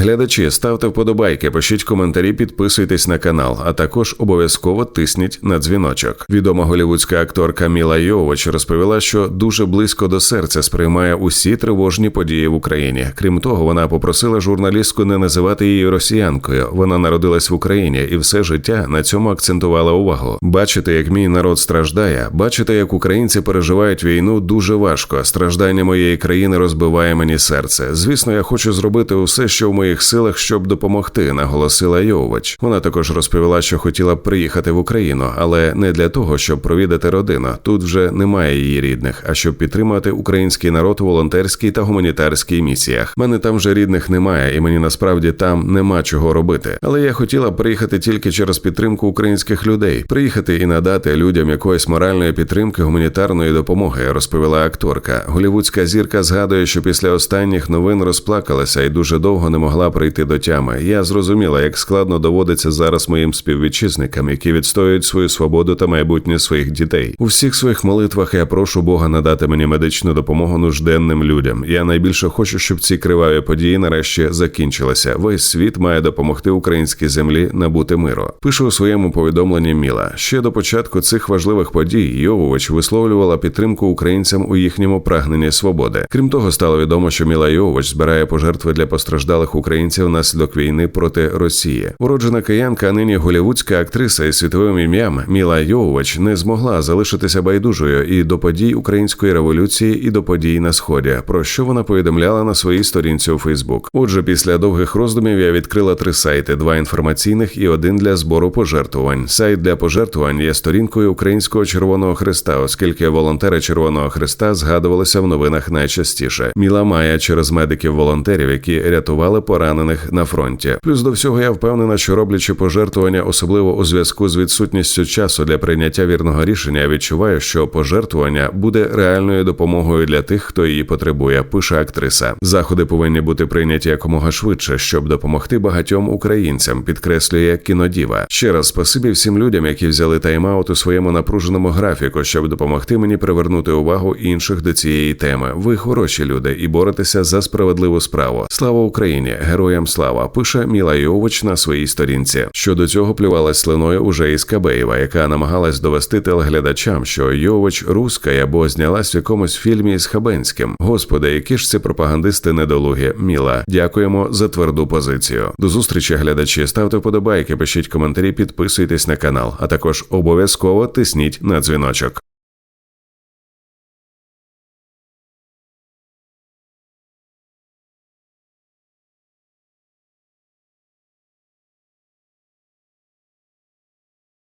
Глядачі, ставте вподобайки, пишіть коментарі, підписуйтесь на канал, а також обов'язково тисніть на дзвіночок. Відома голівудська акторка Міла Йович розповіла, що дуже близько до серця сприймає усі тривожні події в Україні. Крім того, вона попросила журналістку не називати її росіянкою. Вона народилась в Україні і все життя на цьому акцентувала увагу. Бачити, як мій народ страждає, бачити, як українці переживають війну, дуже важко. Страждання моєї країни розбиває мені серце. Звісно, я хочу зробити усе, що в моїх силах, щоб допомогти, наголосила Йович. Вона також розповіла, що хотіла б приїхати в Україну, але не для того, щоб провідати родину. Тут вже немає її рідних, а щоб підтримати український народ у волонтерській та гуманітарській місіях. Мене там вже рідних немає, і мені насправді там нема чого робити. Але я хотіла б приїхати тільки через підтримку українських людей, приїхати і надати людям якоїсь моральної підтримки гуманітарної допомоги, розповіла акторка. Голівудська зірка згадує, що після останніх новин розплакалася і дуже довго не могла прийти до тями. Я зрозуміла, як складно доводиться зараз моїм співвітчизникам, які відстоюють свою свободу та майбутнє своїх дітей. У всіх своїх молитвах я прошу Бога надати мені медичну допомогу нужденним людям. Я найбільше хочу, щоб ці криваві події нарешті закінчилися. Весь світ має допомогти українській землі набути миру. Пише у своєму повідомленні Міла. Ще до початку цих важливих подій Йовович висловлювала підтримку українцям у їхньому прагненні свободи. Крім того, стало відомо, що Міла Йовович збирає пожертви для постраждалих українців внаслідок війни проти Росії. Уроджена киянка, а нині голівудська актриса із світовим ім'ям Міла Йовович не змогла залишитися байдужою і до подій української революції, і до подій на сході, про що вона повідомляла на своїй сторінці у Фейсбук. Отже, після довгих роздумів я відкрила три сайти: два інформаційних і один для збору пожертвувань. Сайт для пожертвувань є сторінкою Українського Червоного Христа, оскільки волонтери Червоного Христа згадувалися в новинах найчастіше. Міла має через медиків-волонтерів, які рятували поранених на фронті. Плюс до всього я впевнена, що роблячи пожертвування, особливо у зв'язку з відсутністю часу для прийняття вірного рішення, відчуваю, що пожертвування буде реальною допомогою для тих, хто її потребує. Пише актриса. Заходи повинні бути прийняті якомога швидше, щоб допомогти багатьом українцям. Підкреслює кінодіва. Ще раз спасибі всім людям, які взяли тайм-аут у своєму напруженому графіку, щоб допомогти мені привернути увагу інших до цієї теми. Ви хороші люди і боретеся за справедливу справу. Слава Україні! Героям слава! Пише Міла Йович на своїй сторінці. Щодо цього плювалась слиною уже із Кабеєва, яка намагалась довести телеглядачам, що Йович руска або знялась в якомусь фільмі з Хабенським. Господи, які ж це пропагандисти недолугі. Міла, дякуємо за тверду позицію. До зустрічі, глядачі. Ставте вподобайки, пишіть коментарі, підписуйтесь на канал, а також обов'язково тисніть на дзвіночок.